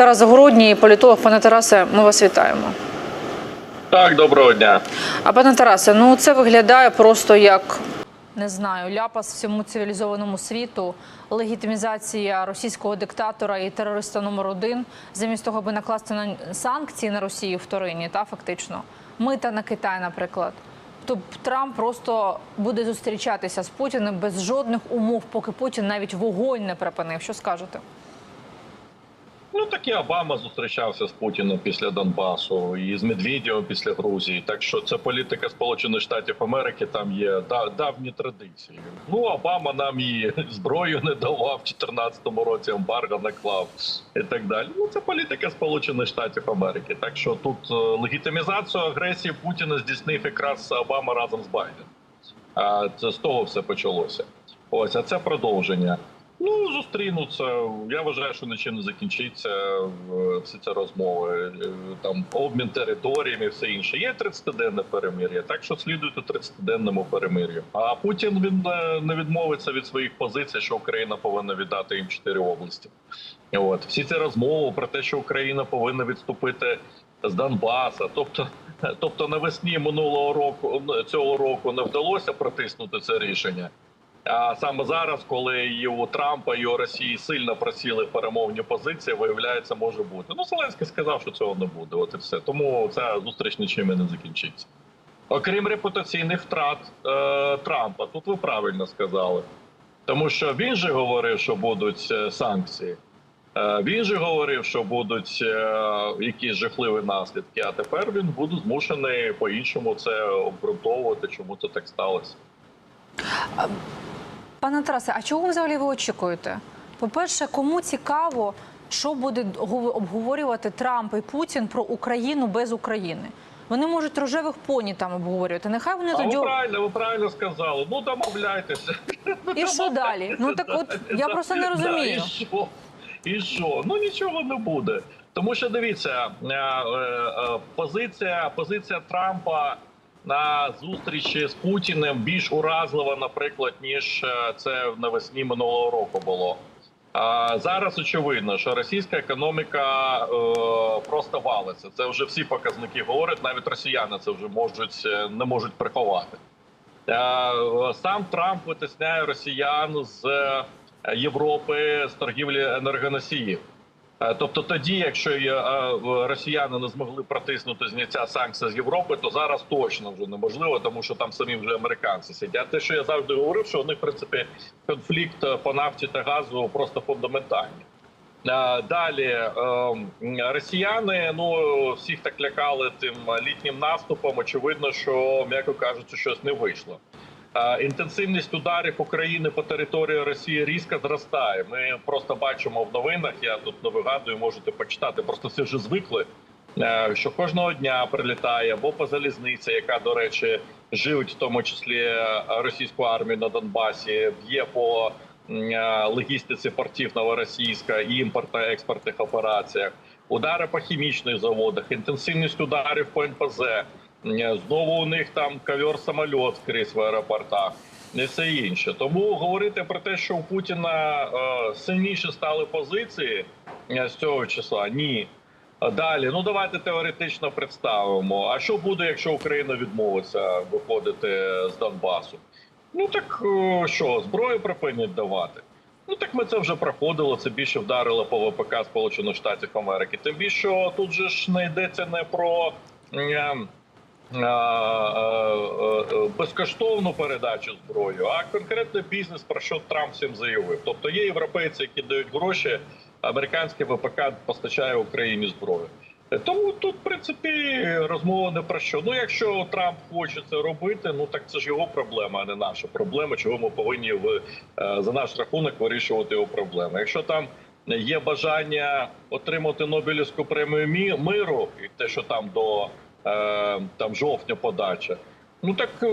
Тарас Загородній, політолог. Пане Тарасе, ми вас вітаємо. Так, доброго дня. А пане Тарасе, ну це виглядає просто як не знаю, ляпас всьому цивілізованому світу, легітимізація російського диктатора і терориста номер один, замість того, аби накласти на санкції на Росію вторинні, та фактично мита на Китай, наприклад. Тобто Трамп просто буде зустрічатися з Путіним без жодних умов, поки Путін навіть вогонь не припинив. Що скажете? Ну так і Обама зустрічався з Путіним після Донбасу і з Медведєвим після Грузії. Так що це політика Сполучених Штатів Америки. Там є да- давні традиції. Ну Обама нам і зброю не давав в 2014 році. Ембарго наклав і так далі. Ну це політика Сполучених Штатів Америки. Так що тут е, легітимізацію агресії Путіна здійснив якраз Обама разом з Байденом. А це з того все почалося. Ось, а це продовження. Ну, зустрінуться. Я вважаю, що нічим не закінчиться всі ці розмови. Там обмін територіями, все інше. Є 30-денне перемир'я, так що слідуйте 30-денному перемир'ю. А Путін він е, не відмовиться від своїх позицій, що Україна повинна віддати їм чотири області. От всі ці розмови про те, що Україна повинна відступити з Донбаса, тобто. Тобто навесні минулого року цього року не вдалося протиснути це рішення. А саме зараз, коли і у Трампа і у Росії сильно просіли перемовні позиції, виявляється, може бути. Ну, Зеленський сказав, що цього не буде. От і все. Тому ця зустріч нічим не закінчиться. Окрім репутаційних втрат е, Трампа, тут ви правильно сказали. Тому що він же говорив, що будуть е, санкції. Е, Він же говорив, що будуть е, якісь жахливі наслідки. А тепер він буде змушений по-іншому це обґрунтовувати, чому це так сталося. Пане Тарасе, а чого взагалі ви очікуєте? По-перше, кому цікаво, що буде гов- обговорювати Трамп і Путін про Україну без України? Вони можуть рожевих поні там обговорювати. Нехай вони А тоді ви правильно, ви правильно сказали. Ну домовляйтеся. і що далі? Ну так от я просто не розумію. І що? І що? Ну нічого не буде. Тому що дивіться, е, е, е, позиція, позиція Трампа на зустрічі з Путіним більш уразлива, наприклад, ніж е, це навесні минулого року було. А зараз очевидно, що російська економіка е, просто валиться. Це вже всі показники говорять. Навіть росіяни це вже можуть е, не можуть приховати. Е, Сам Трамп витисняє росіян з е, Європи з торгівлі енергоносіїв. Е, Тобто, тоді, якщо е, росіяни не змогли протиснути зняття санкцій з Європи, то зараз точно вже неможливо, тому що там самі вже американці сидять. Те, що я завжди говорив, що них в принципі конфлікт е, по нафті та газу просто фундаментальний. Далі е, росіяни ну всіх так лякали тим літнім наступом. Очевидно, що м'яко кажучи, щось не вийшло. Е, Інтенсивність ударів України по території Росії різко зростає. Ми просто бачимо в новинах. Я тут не вигадую, можете почитати. Просто всі вже звикли. е, Що кожного дня прилітає або по залізниці, яка до речі живить в тому числі е, російську армію на Донбасі, б'є по логістиці портів новоросійська і імпортно-експортних операціях, удари по хімічних заводах, інтенсивність ударів по НПЗ. Знову у них там ковер самольот скрізь в аеропортах і все інше. Тому говорити про те, що у Путіна е, сильніше стали позиції е, з цього числа, ні. Далі, ну давайте теоретично представимо. А що буде, якщо Україна відмовиться виходити з Донбасу? Ну так е, що, зброю припинять давати? Ну так ми це вже проходили. Це більше вдарило по ВПК Сполучених Штатів Америки. Тим більше тут же ж не йдеться не про. Е, е, е, безкоштовну передачу зброї, а конкретний бізнес про що Трамп всім заявив. Тобто є європейці, які дають гроші, американське ВПК постачає Україні зброю. Тому тут, в принципі, розмова не про що. Ну, якщо Трамп хоче це робити, ну так це ж його проблема, а не наша проблема. Чого ми повинні в за наш рахунок вирішувати його проблеми. Якщо там є бажання отримати Нобелівську премію миру, і те, що там до там жовтня подача. Ну так е,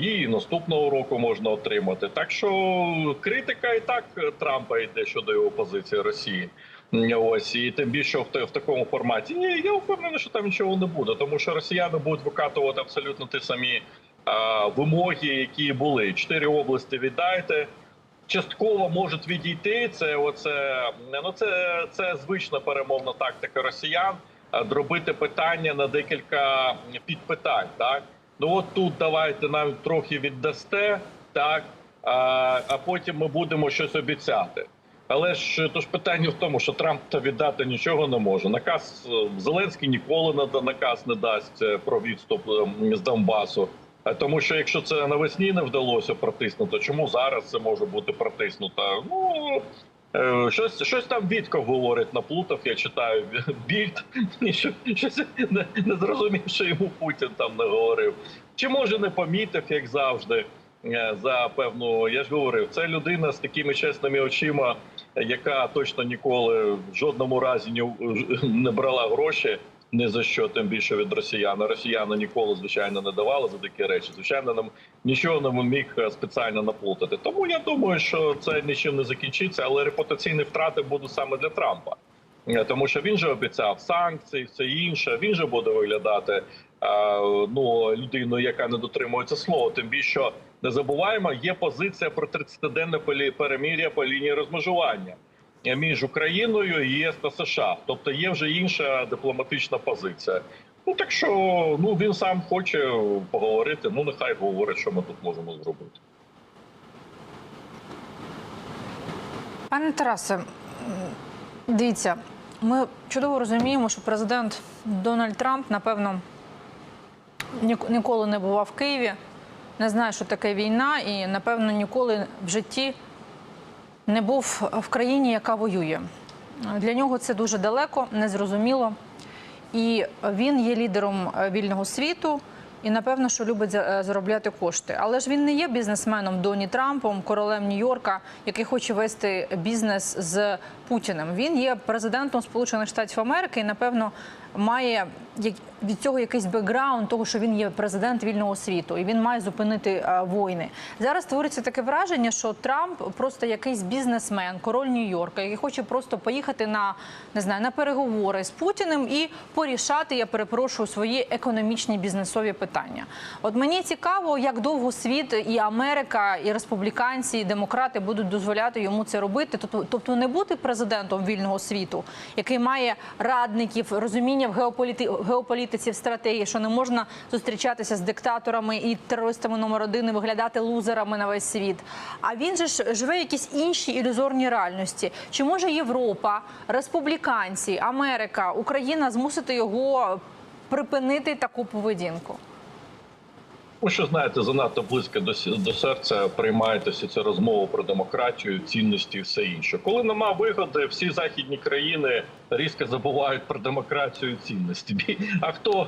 її наступного року можна отримати. Так що критика і так Трампа йде щодо його позиції Росії. Ось і тим більше в, в такому форматі. Ні, я впевнений, що там нічого не буде, тому що росіяни будуть викатувати абсолютно ті самі а, вимоги, які були. Чотири області віддайте. частково можуть відійти. Це оце ну це, це звична перемовна тактика росіян. Е, Дробити питання на декілька підпитань. Так ну от тут давайте нам трохи віддасте, так а, а потім ми будемо щось обіцяти. Але ж то ж питання в тому, що Трамп та віддати нічого не може. Наказ е, Зеленський ніколи наказ не дасть е, про відступ з Донбасу. Тому що якщо це навесні не вдалося протиснути, чому зараз це може бути протиснуто? Ну щось щось там Вітков говорить наплутав. Я читаю більд, щось не, не зрозумів, що йому Путін там не говорив. Чи може не помітив, як завжди, е, за певну. Я ж говорив, це людина з такими чесними очима, яка точно ніколи в жодному разі не брала гроші. Ні за що, тим більше від росіян. Росіяни ніколи, звичайно, не давали за такі речі. Звичайно, нам нічого не міг е, спеціально наплутати. Тому я думаю, що це нічим не закінчиться, але репутаційні втрати будуть саме для Трампа. Е, Тому що він же обіцяв санкції, все інше. Він же буде виглядати е, ну людиною, яка не дотримується слова. Тим більше не забуваємо, є позиція про 30-денне полі- перемір'я по лінії розмежування між Україною, ЄС та США. Тобто є вже інша дипломатична позиція. Ну так що ну він сам хоче поговорити. Ну нехай говорить, що ми тут можемо зробити. Пане Тарасе, дивіться, ми чудово розуміємо, що президент Дональд Трамп, напевно, нік- ніколи не бував в Києві, не знає, що таке війна, і, напевно, ніколи в житті не був в країні, яка воює. Для нього це дуже далеко, незрозуміло. І він є лідером е, вільного світу. І напевно, що любить е, заробляти кошти. Але ж він не є бізнесменом Доні Трампом, королем Нью-Йорка, який хоче вести бізнес з Путіним. Він є президентом Сполучених Штатів Америки і, напевно, має від цього якийсь бекграунд того, що він є президент вільного світу, і він має зупинити е, війни. Зараз створюється таке враження, що Трамп просто якийсь бізнесмен, король Нью-Йорка, який хоче просто поїхати на не знаю на переговори з Путіним і порішати, я перепрошую, свої економічні бізнесові питання. От мені цікаво, як довго світ і Америка, і республіканці, і демократи будуть дозволяти йому це робити. Тобто, не бути президентом вільного світу, який має радників, розуміння в геополіти... геополітиці, в стратегії, що не можна зустрічатися з диктаторами і терористами номер один і виглядати лузерами на весь світ. А він же ж живе в якісь інші ілюзорні реальності. Чи може Європа, республіканці, Америка, Україна змусити його припинити таку поведінку? Ви що знаєте, занадто близько до до серця приймаєте всю цю розмову про демократію, цінності і все інше. Коли нема вигоди, всі західні країни різко забувають про демократію і цінності. А хто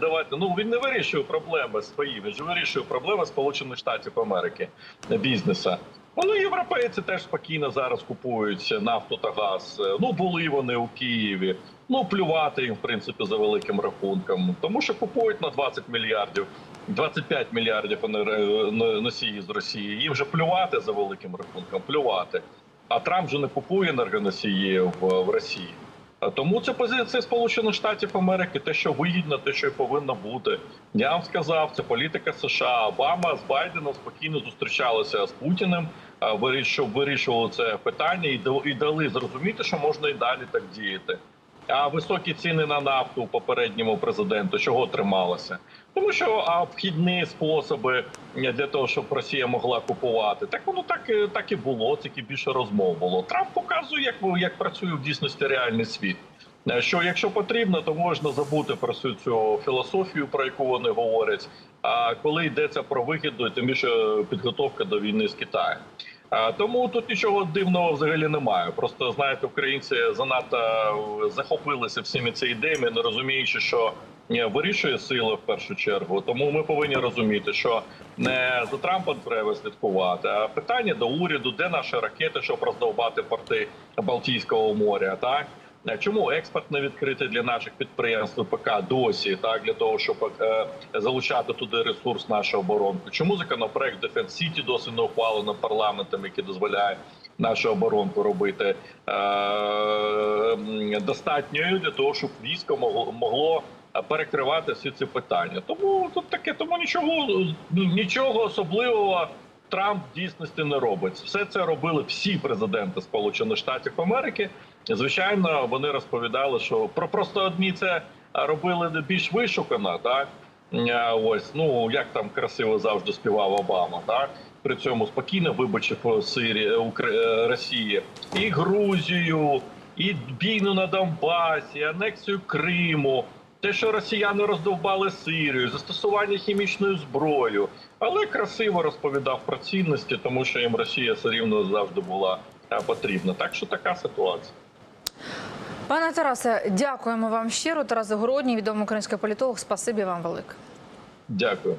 давайте? Ну він не вирішує проблеми свої. Він же вирішує проблеми Сполучених Штатів Америки бізнеса. Ну, європейці теж спокійно зараз купують нафту та газ. Ну були вони у Києві. Ну плювати їм в принципі за великим рахунком, тому що купують на 20 мільярдів. 25 мільярдів носії з Росії. Їм вже плювати за великим рахунком, плювати. А Трамп же не купує енергоносії в Росії. А Тому це позиція Сполучених Штатів Америки, те, що вигідно, те, що і повинно бути. Я вам сказав, це політика США. Обама з Байденом спокійно зустрічалися з Путіним, а, вирішив, вирішували це питання і дали зрозуміти, що можна і далі так діяти. А високі ціни на нафту попередньому президенту чого трималося? Тому що а обхідні способи для того, щоб Росія могла купувати, так воно так і- так і було. Тільки більше розмов було. Трамп показує, як як працює в дійсності реальний світ. Е, Що якщо потрібно, то можна забути про всю цю філософію, про яку вони говорять. А коли йдеться про вигіду, тим більше підготовка до війни з Китаєм. Тому тут нічого дивного взагалі немає. Просто знаєте, українці занадто е, захопилися всіми цими ідеями, не розуміючи, що е, вирішує сила в першу чергу. Тому ми повинні розуміти, що не за Трампом треба слідкувати, а питання до уряду, де наші ракети, щоб роздовбати порти Балтійського моря, так. А Чому експорт не відкритий для наших підприємств ПК досі, так для того, щоб е, залучати туди ресурс нашої оборонки? Чому законопроект Defense City досі не ухвалено парламентом, який дозволяє нашу оборонку робити е, достатньою для того, щоб військо могло могло перекривати всі ці питання? Тому тут таке, тому нічого ну, нічого особливого. Трамп в дійсності не робить. Все це робили всі президенти Сполучених Штатів Америки. Звичайно, вони розповідали, що про просто одні це робили більш вишукано, так Е, ось ну як там красиво завжди співав Обама, так при цьому спокійно вибачив Сирі Укра... е, Росії і Грузію, і війну на Донбасі, анексію Криму. Те, що росіяни роздовбали Сирію, застосування хімічної зброї, але красиво розповідав про цінності, тому що їм Росія все рівно завжди була е, потрібна. Так що така ситуація. Пане Тарасе, дякуємо вам щиро. Тарас Загородній, відомий український політолог. Спасибі вам велике. Дякую.